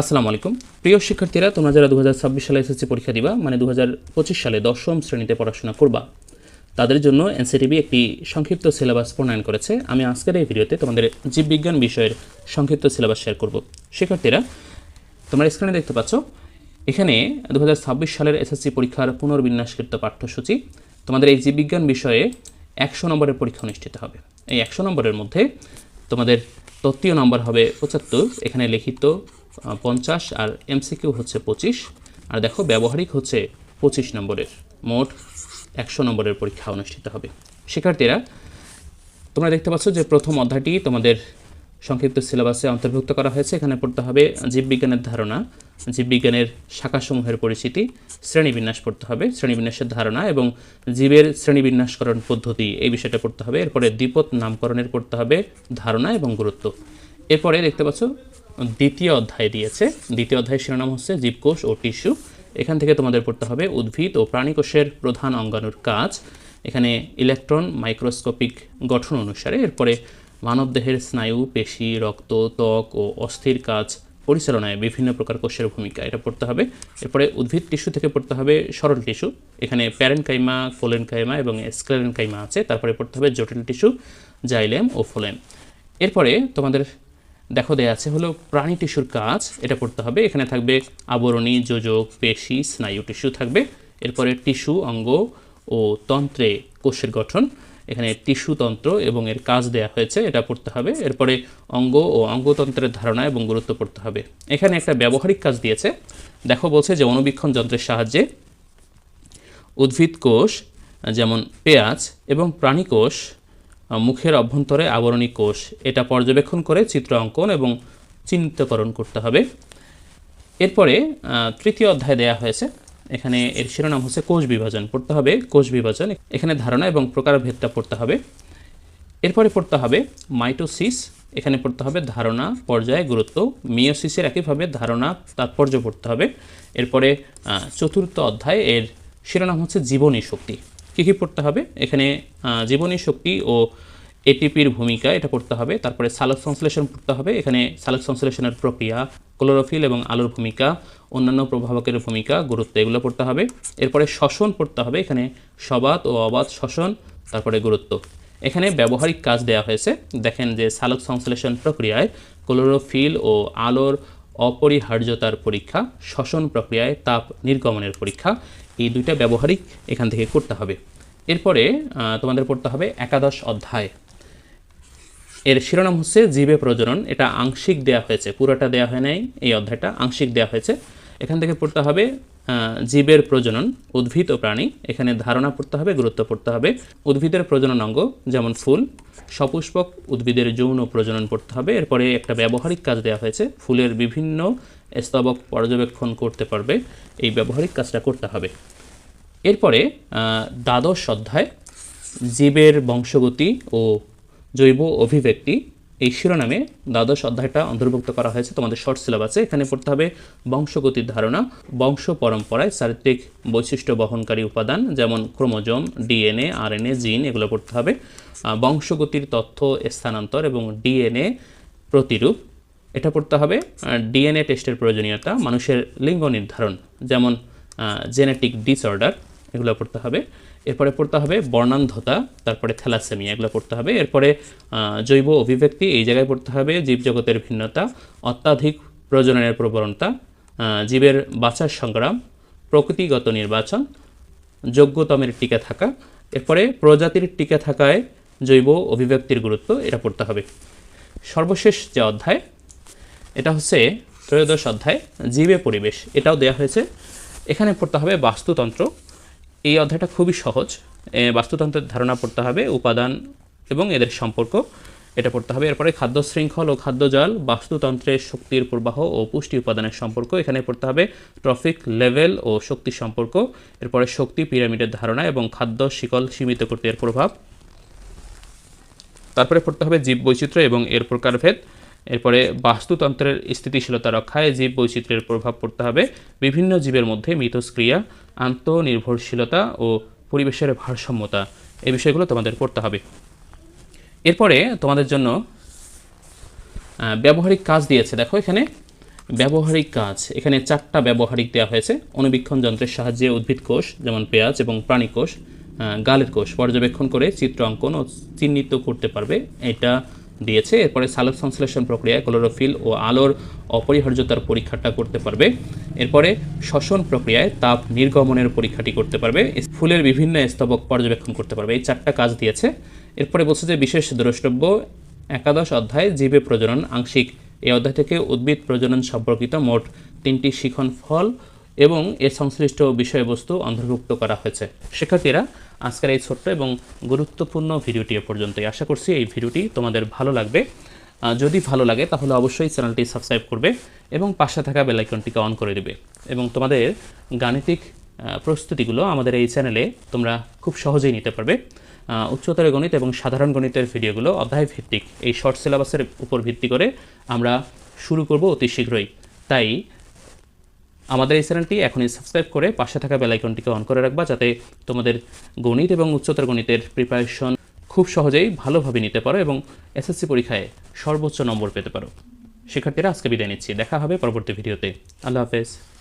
আসসালামু আলাইকুম। প্রিয় শিক্ষার্থীরা, তোমরা যারা দু হাজার ছাব্বিশ সালে এসএসসি পরীক্ষা দিবা মানে দু হাজার পঁচিশ সালে দশম শ্রেণীতে পড়াশোনা করবা, তাদের জন্য এনসিটিভি একটি সংক্ষিপ্ত সিলেবাস প্রণয়ন করেছে। আমি আজকের এই ভিডিওতে তোমাদের জীববিজ্ঞান বিষয়ের সংক্ষিপ্ত সিলেবাস শেয়ার করব। শিক্ষার্থীরা, তোমরা স্ক্রিনে দেখতে পাচ্ছ, এখানে দু হাজার ছাব্বিশ সালের এসএসসি পরীক্ষার পুনর্বিন্যাসকৃত পাঠ্যসূচি। তোমাদের এই জীববিজ্ঞান বিষয়ে একশো নম্বরের পরীক্ষা অনুষ্ঠিত হবে। এই একশো নম্বরের মধ্যে তোমাদের তত্ত্বীয় নম্বর হবে পঁচাত্তর, এখানে লিখিত পঞ্চাশ আর এমসিকিউ হচ্ছে পঁচিশ। আর দেখো, ব্যবহারিক হচ্ছে পঁচিশ নম্বরের। মোট একশো নম্বরের পরীক্ষা অনুষ্ঠিত হবে। শিক্ষার্থীরা, তোমরা দেখতে পাচ্ছ যে প্রথম অধ্যায়টি তোমাদের সংক্ষিপ্ত সিলেবাসে অন্তর্ভুক্ত করা হয়েছে। এখানে পড়তে হবে জীববিজ্ঞানের ধারণা, জীববিজ্ঞানের শাখাসমূহের পরিচিতি, শ্রেণীবিন্যাস পড়তে হবে, শ্রেণীবিন্যাসের ধারণা এবং জীবের শ্রেণীবিন্যাসকরণ পদ্ধতি এই বিষয়টা পড়তে হবে। এরপরে দ্বিপদ নামকরণের পড়তে হবে ধারণা এবং গুরুত্ব। এরপরে দেখতে পাচ্ছ, দ্বিতীয় অধ্যায় দিয়েছে। দ্বিতীয় অধ্যায়ের শিরোনাম হচ্ছে জীবকোষ ও টিস্যু। এখান থেকে তোমাদের পড়তে হবে উদ্ভিদ ও প্রাণীকোষের প্রধান অঙ্গাণুর কাজ। এখানে ইলেকট্রন মাইক্রোস্কোপিক গঠন অনুসারে এরপরে মানবদেহের স্নায়ু, পেশি, রক্ত, ত্বক ও অস্থির কাজ পরিচালনায় বিভিন্ন প্রকার কোষের ভূমিকা, এটা পড়তে হবে। এরপরে উদ্ভিদ টিস্যু থেকে পড়তে হবে সরল টিস্যু। এখানে প্যারেনকাইমা, কোলেনকাইমা এবং স্ক্লেরেনকাইমা আছে। তারপরে পড়তে হবে জটিল টিস্যু, জাইলেম ও ফোলেম এরপরে তোমাদের দেখো দেয়া আছে হলো প্রাণী টিস্যুর কাজ, এটা পড়তে হবে। এখানে থাকবে আবরণী, যোজক, পেশি, স্নায়ু টিস্যু থাকবে। এরপরে টিস্যু, অঙ্গ ও তন্ত্রে কোষের গঠন। এখানে টিস্যু তন্ত্র এবং এর কাজ দেয়া হয়েছে, এটা পড়তে হবে। এরপরে অঙ্গ ও অঙ্গতন্ত্রের ধারণা এবং গুরুত্ব পড়তে হবে। এখানে একটা ব্যবহারিক কাজ দিয়েছে। দেখো বলছে যে অনুবীক্ষণ যন্ত্রের সাহায্যে উদ্ভিদ কোষ, যেমন পেঁয়াজ এবং প্রাণী কোষ মুখের অভ্যন্তরে আবরণী কোষ। এটা পর্যবেক্ষণ করে চিত্র অঙ্কন এবং চিহ্নিতকরণ করতে হবে। এরপরে তৃতীয় অধ্যায় দেয়া হয়েছে। এখানে এর শিরোনাম হচ্ছে কোষ বিভাজন। পড়তে হবে কোষ বিভাজন। এখানে ধারণা এবং প্রকারভেদটা পড়তে হবে। এরপরে পড়তে হবে মাইটোসিস। এখানে পড়তে হবে ধারণা, পর্যায়ে, গুরুত্ব। মিওসিসের একইভাবে ধারণা, তাৎপর্য পড়তে হবে। এরপরে চতুর্থ অধ্যায়, এর শিরোনাম হচ্ছে জীবনী শক্তি। কী কী পড়তে হবে? এখানে জীবনী শক্তি ও এটিপির ভূমিকা এটা পড়তে হবে। তারপরে সালোক সংশ্লেষণ পড়তে হবে। এখানে সালোক সংশ্লেষণের প্রক্রিয়া, ক্লোরোফিল এবং আলোর ভূমিকা, অন্যান্য প্রভাবকের ভূমিকা, গুরুত্ব এগুলো পড়তে হবে। এরপরে শ্বসন পড়তে হবে। এখানে সবাত ও অবাত শ্বসন, তারপরে গুরুত্ব। এখানে ব্যবহারিক কাজ দেওয়া হয়েছে। দেখেন যে সালোক সংশ্লেষণ প্রক্রিয়ায় ক্লোরোফিল ও আলোর অপরিহার্যতার পরীক্ষা, শ্বসন প্রক্রিয়ায় তাপ নির্গমনের পরীক্ষা, এই দুইটা ব্যবহারিক এখান থেকে করতে হবে। এরপরে তোমাদের পড়তে হবে একাদশ অধ্যায়। এর শিরোনাম হচ্ছে জীবে প্রজনন। এটা আংশিক দেয়া হয়েছে। পুরোটা দেয়া হয় নাই, এই অধ্যায়টা আংশিক দেয়া হয়েছে। এখান থেকে পড়তে হবে জীবের প্রজনন, উদ্ভিদ ও প্রাণী। এখানে ধারণা পড়তে হবে, গুরুত্ব পড়তে হবে। উদ্ভিদের প্রজনন অঙ্গ, যেমন ফুল, সপুষ্পক উদ্ভিদের যৌন প্রজনন পড়তে হবে। এরপরে একটা ব্যবহারিক কাজ দেওয়া হয়েছে, ফুলের বিভিন্ন স্তবক পর্যবেক্ষণ করতে পারবে, এই ব্যবহারিক কাজটা করতে হবে। এরপরে দ্বাদশ অধ্যায়, জীবের বংশগতি ও জৈব অভিব্যক্তি। এই শিরোনামে দ্বাদশ অধ্যায়টা অন্তর্ভুক্ত করা হয়েছে। তোমাদের শর্ট সিলেবাসে এখানে পড়তে হবে বংশগতির ধারণা, বংশ পরম্পরায় চারিত্রিক বৈশিষ্ট্য বহনকারী উপাদান, যেমন ক্রোমোজোম, ডিএনএ, আরএনএ, জিন, এগুলো পড়তে হবে। বংশগতির তথ্য, স্থানান্তর এবং ডিএনএ প্রতিরূপ। এটা পড়তে হবে ডিএনএ টেস্টের প্রয়োজনীয়তা, মানুষের লিঙ্গ নির্ধারণ, যেমন জেনেটিক ডিসঅর্ডার এগুলো পড়তে হবে। এরপরে পড়তে হবে বর্ণান্ধতা, তারপরে থ্যালাসেমিয়া, এগুলো পড়তে হবে। এরপরে জৈব অভিব্যক্তি, এই জায়গায় পড়তে হবে জীবজগতের ভিন্নতা, অত্যাধিক প্রজননের প্রবণতা জীবের বাঁচার সংগ্রাম, প্রকৃতিগত নির্বাচন, যোগ্যতমের টিকে থাকা। এরপরে প্রজাতির টিকে থাকায় জৈব অভিব্যক্তির গুরুত্ব, এটা পড়তে হবে। সর্বশেষ যে অধ্যায়, এটা হচ্ছে ত্রয়োদশ অধ্যায়, জীবে পরিবেশ, এটাও দেয়া হয়েছে। এখানে পড়তে হবে বাস্তুতন্ত্র এই অধ্যায়টা খুবই সহজ। বাস্তুতন্ত্রের ধারণা পড়তে হবে, উপাদান এবং এদের সম্পর্ক। এটা পড়তে হবে। এরপরে খাদ্য শৃঙ্খল ও খাদ্যজাল বাস্তুতন্ত্রের শক্তির প্রবাহ ও পুষ্টি উপাদানের সম্পর্ক। এখানে পড়তে হবে ট্রফিক লেভেল ও শক্তি সম্পর্ক। এরপরে শক্তি পিরামিডের ধারণা এবং খাদ্য শিকল সীমিত করতে এর প্রভাব। তারপরে পড়তে হবে জীব বৈচিত্র্য এবং এর প্রকারভেদ। এরপরে বাস্তুতন্ত্রের স্থিতিশীলতা রক্ষায় জীব বৈচিত্র্যের প্রভাব পড়তে হবে। বিভিন্ন জীবের মধ্যে মিথস্ক্রিয়া, আন্তঃনির্ভরশীলতা ও পরিবেশের ভারসাম্যতা, এই বিষয়গুলো তোমাদের পড়তে হবে। এরপরে তোমাদের জন্য ব্যবহারিক কাজ দিয়েছে। দেখো এখানে, ব্যবহারিক কাজ। এখানে চারটা ব্যবহারিক দেওয়া হয়েছে। অনুবীক্ষণ যন্ত্রের সাহায্যে উদ্ভিদ কোষ, যেমন পেঁয়াজ এবং প্রাণী কোষ গালের কোষ, পর্যবেক্ষণ করে চিত্র অঙ্কন ও চিহ্নিত করতে পারবে। এটা দিয়েছে। এরপরে সালোক সংশ্লেষণ প্রক্রিয়ায় ক্লোরোফিল ও আলোর অপরিহার্যতার পরীক্ষাটা করতে পারবে। এরপরে শ্বসন প্রক্রিয়ায় তাপ নির্গমনের পরীক্ষাটি করতে পারবে। ফুলের বিভিন্ন স্তবক পর্যবেক্ষণ করতে পারবে। এই চারটা কাজ দিয়েছে। এরপরে বলছে যে বিশেষ দ্রষ্টব্য, একাদশ অধ্যায়, জীবে প্রজনন, আংশিক। এই অধ্যায় থেকে উদ্ভিদ প্রজনন সম্পর্কিত মোট তিনটি শিখন ফল এবং এর সংশ্লিষ্ট বিষয়বস্তু অন্তর্ভুক্ত করা হয়েছে। শিক্ষার্থীরা আজকের এই ছোট্ট এবং গুরুত্বপূর্ণ ভিডিওটি এ পর্যন্তই। আশা করছি এই ভিডিওটি তোমাদের ভালো লাগবে। যদি ভালো লাগে তাহলে অবশ্যই চ্যানেলটি সাবস্ক্রাইব করবে এবং পাশে থাকা বেলাইকনটিকে অন করে দেবে। এবং তোমাদের গাণিতিক প্রস্তুতিগুলো আমাদের এই চ্যানেলে তোমরা খুব সহজেই নিতে পারবে। উচ্চতর গণিত এবং সাধারণ গণিতের ভিডিওগুলো অধ্যায় ভিত্তিক। এই শর্ট সিলেবাসের উপর ভিত্তি করে আমরা শুরু করব অতি শীঘ্রই। তাই আমাদের এই চ্যানেলটি এখনই সাবস্ক্রাইব করে পাশে থাকা বেলাইকনটিকে অন করে রাখবা যাতে তোমাদের গণিত এবং উচ্চতর গণিতের প্রিপারেশন খুব সহজেই ভালোভাবে নিতে পারো এবং এসএসসি পরীক্ষায় সর্বোচ্চ নম্বর পেতে পারো। শিক্ষার্থীরা, আজকে বিদায় নিচ্ছি। দেখা হবে পরবর্তী ভিডিওতে। আল্লাহ হাফেজ।